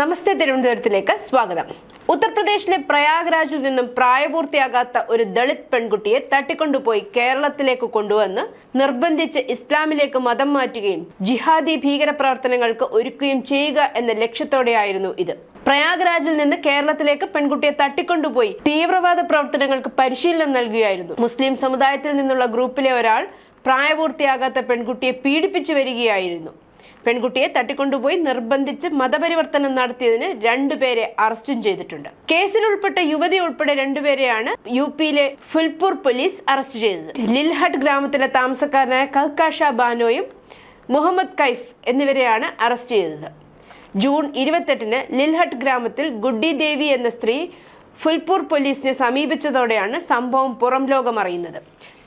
നമസ്തേ തിരുവനന്തപുരത്തിലേക്ക് സ്വാഗതം. ഉത്തർപ്രദേശിലെ പ്രയാഗ്രാജിൽ നിന്നും പ്രായപൂർത്തിയാകാത്ത ഒരു ദളിത് പെൺകുട്ടിയെ തട്ടിക്കൊണ്ടുപോയി കേരളത്തിലേക്ക് കൊണ്ടുവന്ന് നിർബന്ധിച്ച് ഇസ്ലാമിലേക്ക് മതം മാറ്റുകയും ജിഹാദി ഭീകര പ്രവർത്തനങ്ങൾക്ക് ഒരുക്കുകയും ചെയ്യുക എന്ന ലക്ഷ്യത്തോടെയായിരുന്നു ഇത്. പ്രയാഗ്രാജിൽ നിന്ന് കേരളത്തിലേക്ക് പെൺകുട്ടിയെ തട്ടിക്കൊണ്ടുപോയി തീവ്രവാദ പ്രവർത്തനങ്ങൾക്ക് പരിശീലനം നൽകുകയായിരുന്നു. മുസ്ലിം സമുദായത്തിൽ നിന്നുള്ള ഗ്രൂപ്പിലെ ഒരാൾ പ്രായപൂർത്തിയാകാത്ത പെൺകുട്ടിയെ പീഡിപ്പിച്ചു വരികയായിരുന്നു. പെൺകുട്ടിയെ തട്ടിക്കൊണ്ടുപോയി നിർബന്ധിച്ച് മതപരിവർത്തനം നടത്തിയതിന് രണ്ടുപേരെ അറസ്റ്റും ചെയ്തിട്ടുണ്ട്. കേസിൽ ഉൾപ്പെട്ട യുവതി ഉൾപ്പെടെ രണ്ടുപേരെയാണ് യു പിയിലെ ഫുൽപൂർ പോലീസ് അറസ്റ്റ് ചെയ്തത്. ലിൽഹട്ട് ഗ്രാമത്തിലെ താമസക്കാരനായ കൽക്കാഷ ബാനോയും മുഹമ്മദ് കൈഫ് എന്നിവരെയാണ് അറസ്റ്റ് ചെയ്തത്. ജൂൺ ഇരുപത്തെട്ടിന് ലിൽഹട്ട് ഗ്രാമത്തിൽ ഗുഡ്ഡി ദേവി എന്ന സ്ത്രീ ഫുൽപൂർ പോലീസിനെ സമീപിച്ചതോടെയാണ് സംഭവം പുറം ലോകം അറിയുന്നത്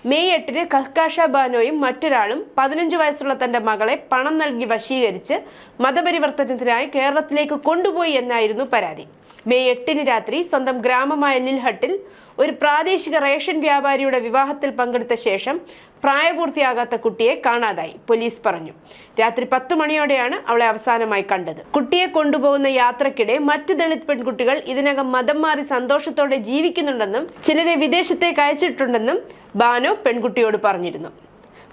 മെയ് എട്ടിന് കഹ്കാഷ ബാനോയും മറ്റൊരാളും പതിനഞ്ച് വയസ്സുള്ള തന്റെ മകളെ പണം നൽകി വശീകരിച്ച് മതപരിവർത്തനത്തിനായി കേരളത്തിലേക്ക് കൊണ്ടുപോയി എന്നായിരുന്നു പരാതി. മെയ് എട്ടിന് രാത്രി സ്വന്തം ഗ്രാമമായ ലിൽഹട്ടിൽ ഒരു പ്രാദേശിക റേഷൻ വ്യാപാരിയുടെ വിവാഹത്തിൽ പങ്കെടുത്ത ശേഷം പ്രായപൂർത്തിയാകാത്ത കുട്ടിയെ കാണാതായി. പോലീസ് പറഞ്ഞു. രാത്രി പത്ത് മണിയോടെയാണ് അവളെ അവസാനമായി കണ്ടത്. കുട്ടിയെ കൊണ്ടുപോകുന്ന യാത്രക്കിടെ മറ്റ് ദളിത് പെൺകുട്ടികൾ ഇതിനകം മതം മാറി സന്തോഷത്തോടെ ജീവിക്കുന്നുണ്ടെന്നും ചിലരെ വിദേശത്തേക്ക് അയച്ചിട്ടുണ്ടെന്നും ബാനോ പെൺകുട്ടിയോട് പറഞ്ഞിരുന്നു.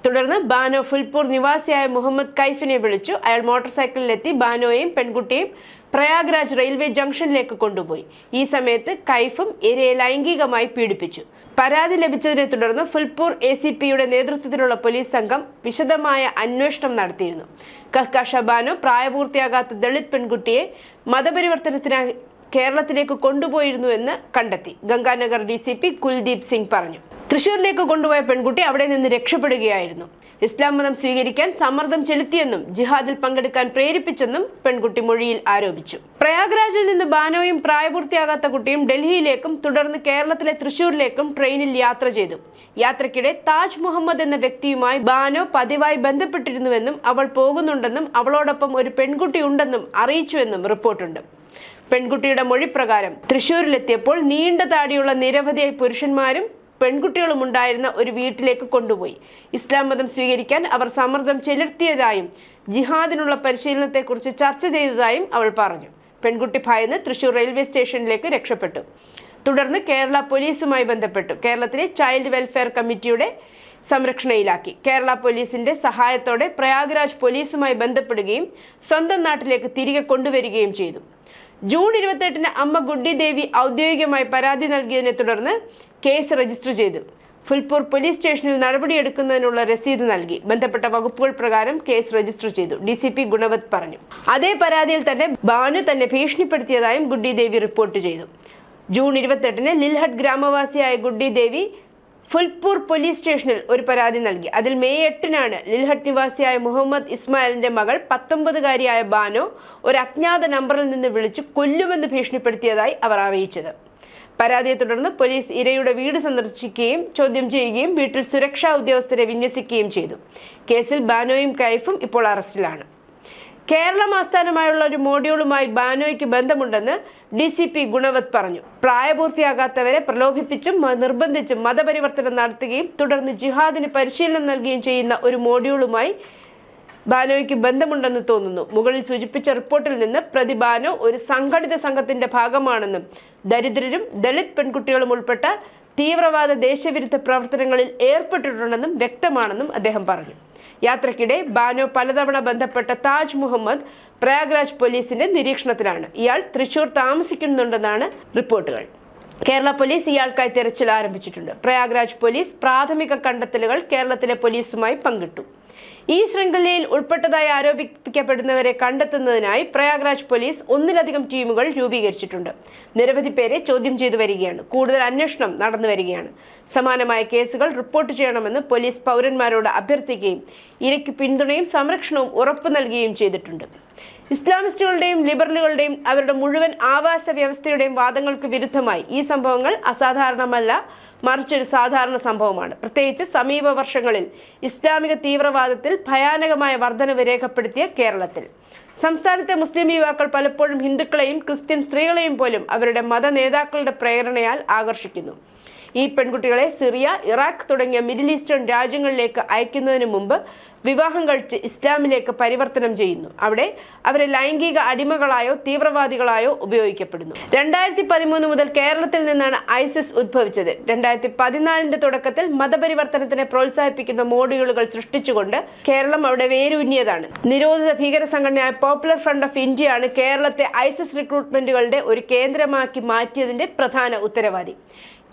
തുടർന്ന് ബാനോ ഫുൽപൂർ നിവാസിയായ മുഹമ്മദ് കൈഫിനെ വിളിച്ചു. അയാൾ മോട്ടോർ സൈക്കിളിലെത്തി ബാനോയെയും പെൺകുട്ടിയെയും പ്രയാഗ്രാജ് റെയിൽവേ ജംഗ്ഷനിലേക്ക് കൊണ്ടുപോയി. ഈ സമയത്ത് കൈഫും ഇരയെ ലൈംഗികമായി പീഡിപ്പിച്ചു. പരാതി ലഭിച്ചതിനെ തുടർന്ന് ഫുൽപൂർ എ സി പിയുടെ നേതൃത്വത്തിലുള്ള പോലീസ് സംഘം വിശദമായ അന്വേഷണം നടത്തിയിരുന്നു. കഹ്കാഷ ബാനോ പ്രായപൂർത്തിയാകാത്ത ദളിത് പെൺകുട്ടിയെ മതപരിവർത്തനത്തിനായി കേരളത്തിലേക്ക് കൊണ്ടുപോയിരുന്നു എന്ന് കണ്ടെത്തി. Ganganagar D C P Kuldeep Singh പറഞ്ഞു. തൃശൂരിലേക്ക് കൊണ്ടുപോയ പെൺകുട്ടി അവിടെ നിന്ന് രക്ഷപ്പെടുകയായിരുന്നു. ഇസ്ലാം മതം സ്വീകരിക്കാൻ സമ്മർദ്ദം ചെലുത്തിയെന്നും ജിഹാദിൽ പങ്കെടുക്കാൻ പ്രേരിപ്പിച്ചെന്നും പെൺകുട്ടി മൊഴിയിൽ ആരോപിച്ചു. പ്രയാഗ്രാജിൽ നിന്ന് ബാനോയും പ്രായപൂർത്തിയാകാത്ത കുട്ടിയും ഡൽഹിയിലേക്കും തുടർന്ന് കേരളത്തിലെ തൃശൂരിലേക്കും ട്രെയിനിൽ യാത്ര ചെയ്തു. യാത്രക്കിടെ താജ് മുഹമ്മദ് എന്ന വ്യക്തിയുമായി ബാനോ പതിവായി ബന്ധപ്പെട്ടിരുന്നുവെന്നും അവൾ പോകുന്നുണ്ടെന്നും അവളോടൊപ്പം ഒരു പെൺകുട്ടി ഉണ്ടെന്നും അറിയിച്ചുവെന്നും റിപ്പോർട്ടുണ്ട്. പെൺകുട്ടിയുടെ മൊഴി പ്രകാരം തൃശൂരിലെത്തിയപ്പോൾ നീണ്ട താടിയുള്ള നിരവധി പുരുഷന്മാരും പെൺകുട്ടികളും ഉണ്ടായിരുന്ന ഒരു വീട്ടിലേക്ക് കൊണ്ടുപോയി. ഇസ്ലാം മതം സ്വീകരിക്കാൻ അവർ സമ്മർദ്ദം ചെലുത്തിയതായും ജിഹാദിനുള്ള പരിശീലനത്തെക്കുറിച്ച് ചർച്ച ചെയ്തതായും അവൾ പറഞ്ഞു. പെൺകുട്ടി ഭയന്ന് തൃശൂർ റെയിൽവേ സ്റ്റേഷനിലേക്ക് രക്ഷപ്പെട്ടു. തുടർന്ന് കേരള പോലീസുമായി ബന്ധപ്പെട്ടു. കേരളത്തിലെ ചൈൽഡ് വെൽഫെയർ കമ്മിറ്റിയുടെ സംരക്ഷണയിലാക്കി. കേരള പോലീസിന്റെ സഹായത്തോടെ പ്രയാഗ്രാജ് പോലീസുമായി ബന്ധപ്പെടുകയും സ്വന്തം നാട്ടിലേക്ക് തിരികെ കൊണ്ടുവരികയും ചെയ്തു. ജൂൺ ഇരുപത്തെട്ടിന് അമ്മ ഗുഡ്ഡി ദേവി ഔദ്യോഗികമായി പരാതി നൽകിയതിനെ തുടർന്ന് കേസ് രജിസ്റ്റർ ചെയ്തു. ഫുൽപൂർ പോലീസ് സ്റ്റേഷനിൽ നടപടിയെടുക്കുന്നതിനുള്ള രസീത് നൽകി. ബന്ധപ്പെട്ട വകുപ്പുകൾ പ്രകാരം കേസ് രജിസ്റ്റർ ചെയ്തു. ഡി സി പി ഗുണവത് പറഞ്ഞു. അതേ പരാതിയിൽ തന്നെ ബാനു തന്നെ ഭീഷണിപ്പെടുത്തിയതായും ഗുഡ്ഡി ദേവി റിപ്പോർട്ട് ചെയ്തു. ജൂൺ ഇരുപത്തെട്ടിന് ലിൽഹട്ട് ഗ്രാമവാസിയായ ഗുഡ്ഡി ദേവി ഫുൽപൂർ പോലീസ് സ്റ്റേഷനിൽ ഒരു പരാതി നൽകി. അതിൽ മെയ് എട്ടിനാണ് ലിൽഹട്ട് നിവാസിയായ മുഹമ്മദ് ഇസ്മായിലിന്റെ മകൾ പത്തൊമ്പതുകാരിയായ ബാനോ ഒരു അജ്ഞാത നമ്പറിൽ നിന്ന് വിളിച്ച് കൊല്ലുമെന്ന് ഭീഷണിപ്പെടുത്തിയതായി അവർ അറിയിച്ചത്. പരാതിയെ തുടർന്ന് പോലീസ് ഇരയുടെ വീട് സന്ദർശിക്കുകയും ചോദ്യം ചെയ്യുകയും വീട്ടിൽ സുരക്ഷാ ഉദ്യോഗസ്ഥരെ വിന്യസിക്കുകയും ചെയ്തു. കേസിൽ ബാനോയും കൈഫും ഇപ്പോൾ അറസ്റ്റിലാണ്. കേരളം ആസ്ഥാനമായുള്ള ഒരു മോഡ്യൂളുമായി ബാനോയ്ക്ക് ബന്ധമുണ്ടെന്ന് ഡി സി പി ഗുണവത് പറഞ്ഞു. പ്രായപൂർത്തിയാകാത്തവരെ പ്രലോഭിപ്പിച്ചും നിർബന്ധിച്ചും മതപരിവർത്തനം നടത്തുകയും തുടർന്ന് ജിഹാദിന് പരിശീലനം നൽകുകയും ചെയ്യുന്ന ഒരു മോഡ്യൂളുമായി ബാനോയ്ക്ക് ബന്ധമുണ്ടെന്ന് തോന്നുന്നു. മുകളിൽ സൂചിപ്പിച്ച റിപ്പോർട്ടിൽ നിന്ന് പ്രതി ബാനോ ഒരു സംഘടിത സംഘത്തിന്റെ ഭാഗമാണെന്നും ദരിദ്രരും ദളിത് പെൺകുട്ടികളും ഉൾപ്പെട്ട തീവ്രവാദ ദേശവിരുദ്ധ പ്രവർത്തനങ്ങളിൽ ഏർപ്പെട്ടിട്ടുണ്ടെന്നും വ്യക്തമാണെന്നും അദ്ദേഹം പറഞ്ഞു. യാത്രക്കിടെ ബാനോ പലതവണ ബന്ധപ്പെട്ട താജ് മുഹമ്മദ് പ്രയാഗ്രാജ് പോലീസിന്റെ നിരീക്ഷണത്തിലാണ്. ഇയാൾ തൃശൂർ താമസിക്കുന്നുണ്ടെന്നാണ് റിപ്പോർട്ടുകൾ. കേരള പോലീസ് ഇയാൾക്കായി തെരച്ചിൽ ആരംഭിച്ചിട്ടുണ്ട്. പ്രയാഗ്രാജ് പോലീസ് പ്രാഥമിക കണ്ടെത്തലുകൾ കേരളത്തിലെ പോലീസുമായി പങ്കിട്ടു. ഈ ശൃംഖലയിൽ ഉൾപ്പെട്ടതായി ആരോപിക്കപ്പെടുന്നവരെ കണ്ടെത്തുന്നതിനായി പ്രയാഗ്രാജ് പോലീസ് ഒന്നിലധികം ടീമുകൾ രൂപീകരിച്ചിട്ടുണ്ട്. നിരവധി പേരെ ചോദ്യം ചെയ്തു വരികയാണ്. കൂടുതൽ അന്വേഷണം നടന്നു വരികയാണ്. സമാനമായ കേസുകൾ റിപ്പോർട്ട് ചെയ്യണമെന്ന് പോലീസ് പൗരന്മാരോട് അഭ്യർത്ഥിക്കുകയും ഇരയ്ക്ക് പിന്തുണയും സംരക്ഷണവും ഉറപ്പു നൽകുകയും ചെയ്തിട്ടുണ്ട്. ഇസ്ലാമിസ്റ്റുകളുടെയും ലിബറലുകളുടെയും അവരുടെ മുഴുവൻ ആവാസ വ്യവസ്ഥയുടെയും വാദങ്ങൾക്ക് വിരുദ്ധമായി ഈ സംഭവങ്ങൾ അസാധാരണമല്ല മറിച്ചൊരു സാധാരണ സംഭവമാണ്. പ്രത്യേകിച്ച് സമീപ വർഷങ്ങളിൽ ഇസ്ലാമിക തീവ്രവാദത്തിൽ ഭയാനകമായ വർധനവ് രേഖപ്പെടുത്തിയ കേരളത്തിൽ. സംസ്ഥാനത്തെ മുസ്ലിം യുവാക്കൾ പലപ്പോഴും ഹിന്ദുക്കളെയും ക്രിസ്ത്യൻ സ്ത്രീകളെയും പോലും അവരുടെ മത നേതാക്കളുടെ പ്രേരണയാൽ ആകർഷിക്കുന്നു. ഈ പെൺകുട്ടികളെ സിറിയ ഇറാഖ് തുടങ്ങിയ മിഡിൽ ഈസ്റ്റേൺ രാജ്യങ്ങളിലേക്ക് അയക്കുന്നതിന് മുമ്പ് വിവാഹം കഴിച്ച് ഇസ്ലാമിലേക്ക് പരിവർത്തനം ചെയ്യുന്നു. അവിടെ അവരെ ലൈംഗിക അടിമകളായോ തീവ്രവാദികളായോ ഉപയോഗിക്കപ്പെടുന്നു. രണ്ടായിരത്തി പതിമൂന്ന് മുതൽ കേരളത്തിൽ നിന്നാണ് ഐസിസ് ഉദ്ഭവിച്ചത് രണ്ടായിരത്തി പതിനാലിന്റെ തുടക്കത്തിൽ മതപരിവർത്തനത്തിനെ പ്രോത്സാഹിപ്പിക്കുന്ന മോഡ്യൂളുകൾ സൃഷ്ടിച്ചുകൊണ്ട് കേരളം അവിടെ വേരൂന്നിയതാണ്. നിരോധിത ഭീകര സംഘടനയായ പോപ്പുലർ ഫ്രണ്ട് ഓഫ് ഇന്ത്യയാണ് കേരളത്തെ ഐസിസ് റിക്രൂട്ട്മെന്റുകളുടെ ഒരു കേന്ദ്രമാക്കി മാറ്റിയതിന്റെ പ്രധാന ഉത്തരവാദി.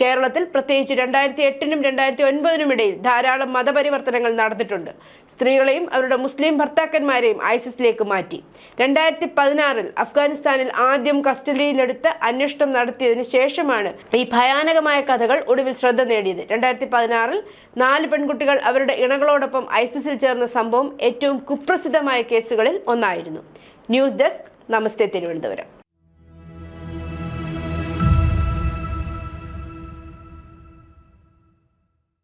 കേരളത്തിൽ പ്രത്യേകിച്ച് രണ്ടായിരത്തി എട്ടിനും രണ്ടായിരത്തി ഒൻപതിനും ഇടയിൽ ധാരാളം മതപരിവർത്തനങ്ങൾ നടന്നിട്ടുണ്ട്. സ്ത്രീകളെയും അവരുടെ മുസ്ലിം ഭർത്താക്കന്മാരെയും ഐസിസിലേക്ക് മാറ്റി. രണ്ടായിരത്തി പതിനാറിൽ അഫ്ഗാനിസ്ഥാനിൽ ആദ്യം കസ്റ്റഡിയിലെടുത്ത് അന്വേഷണം നടത്തിയതിനു ശേഷമാണ് ഈ ഭയാനകമായ കഥകൾ ഒടുവിൽ ശ്രദ്ധ നേടിയത്. രണ്ടായിരത്തി പതിനാറിൽ നാല് പെൺകുട്ടികൾ അവരുടെ ഇണകളോടൊപ്പം ഐസിസിൽ ചേർന്ന സംഭവം ഏറ്റവും കുപ്രസിദ്ധമായ കേസുകളിൽ ഒന്നായിരുന്നു. News desk. നമസ്തേ തിരുവനന്തപുരം.